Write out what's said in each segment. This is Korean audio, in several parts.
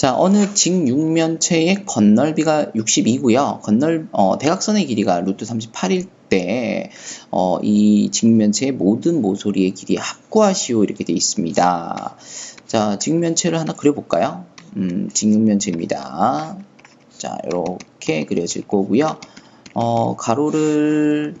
자, 어느 직육면체의 건널비가 62고요. 건널 어, 대각선의 길이가 루트 38일 때 어, 이 직면체의 모든 모서리의 길이 합구하시오 이렇게 되어 있습니다. 자, 직면체를 하나 그려볼까요? 음, 직육면체입니다. 자, 이렇게 그려질 거고요. 어, 가로를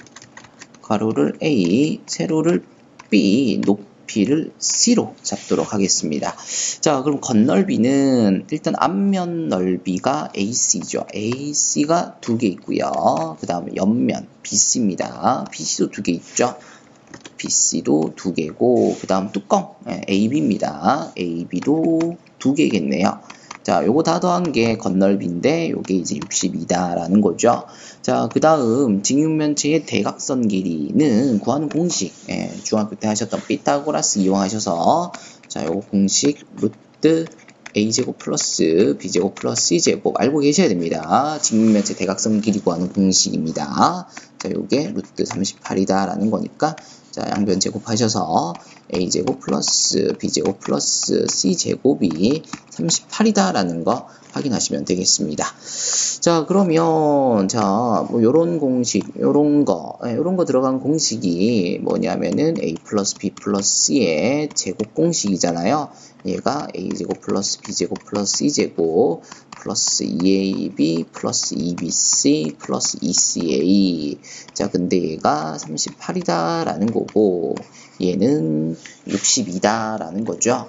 가로를 A, 세로를 B, 높 이를 C로 잡도록 하겠습니다. 자, 그럼 건널비는 일단 앞면 넓이가 AC죠. AC가 두 개 있고요. 그 다음에 옆면 BC입니다. BC도 두 개 있죠. BC도 두 개고, 그 다음 뚜껑 AB입니다. AB도 두 개겠네요. 자, 요거 다 더한 게 건널비인데 요게 이제 62다라는 거죠. 자, 그 다음 직육면체의 대각선 길이는 구하는 공식 예, 중학교 때 하셨던 피타고라스 이용하셔서 자, 요거 공식 루트 a제곱 플러스 b제곱 플러스 c제곱 알고 계셔야 됩니다. 직육면체 대각선 길이 구하는 공식입니다. 자, 요게 루트 38이다 라는 거니까 자, 양변 제곱하셔서 a제곱 플러스 b제곱 플러스 c제곱이 38이다 라는 거 확인하시면 되겠습니다. 자, 그러면 자, 뭐 요런 공식, 요런 거, 예, 요런 거 들어간 공식이 뭐냐면은 a 플러스 b 플러스 c의 제곱 공식이잖아요. 얘가 a제곱 플러스 b제곱 플러스 c제곱 플러스 2ab 플러스 2bc 플러스 2ca 자 근데 얘가 38이다 라는 거고 얘는 62다 라는 거죠.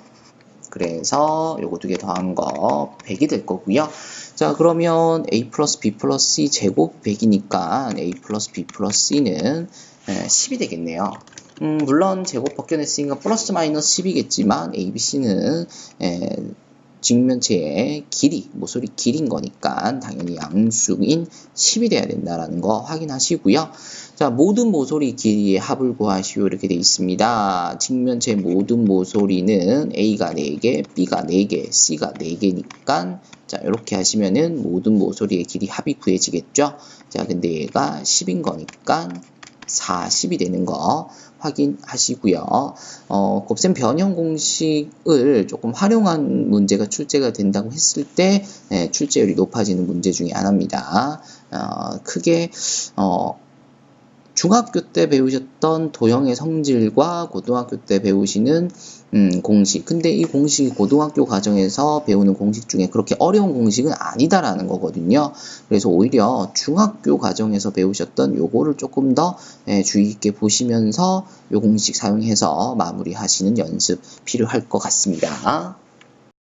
그래서 요거 두 개 더한 거 100이 될 거고요. 자 그러면 a 플러스 b 플러스 c 제곱 100이니까 a 플러스 b 플러스 c는 10이 되겠네요. 음, 물론 제곱 벗겨냈으니까 플러스 마이너스 10이겠지만 ABC는 에, 직면체의 길이, 모서리 길인 거니까 당연히 양수인 10이 돼야 된다라는 거 확인하시고요. 자, 모든 모서리 길이의 합을 구하시오 이렇게 되어 있습니다. 직면체 모든 모서리는 A가 4개, B가 4개, C가 4개니까 자, 이렇게 하시면은 모든 모서리의 길이 합이 구해지겠죠? 자, 근데 얘가 10인 거니까 40이 되는 거 확인하시고요. 어, 곱셈 변형 공식을 조금 활용한 문제가 출제가 된다고 했을 때 네, 출제율이 높아지는 문제 중에 하나입니다. 어, 크게 어, 중학교 때 배우셨던 도형의 성질과 고등학교 때 배우시는 음, 공식. 근데 이 공식이 고등학교 과정에서 배우는 공식 중에 그렇게 어려운 공식은 아니다라는 거거든요. 그래서 오히려 중학교 과정에서 배우셨던 요거를 조금 더 예, 주의 있게 보시면서 요 공식 사용해서 마무리하시는 연습 필요할 것 같습니다.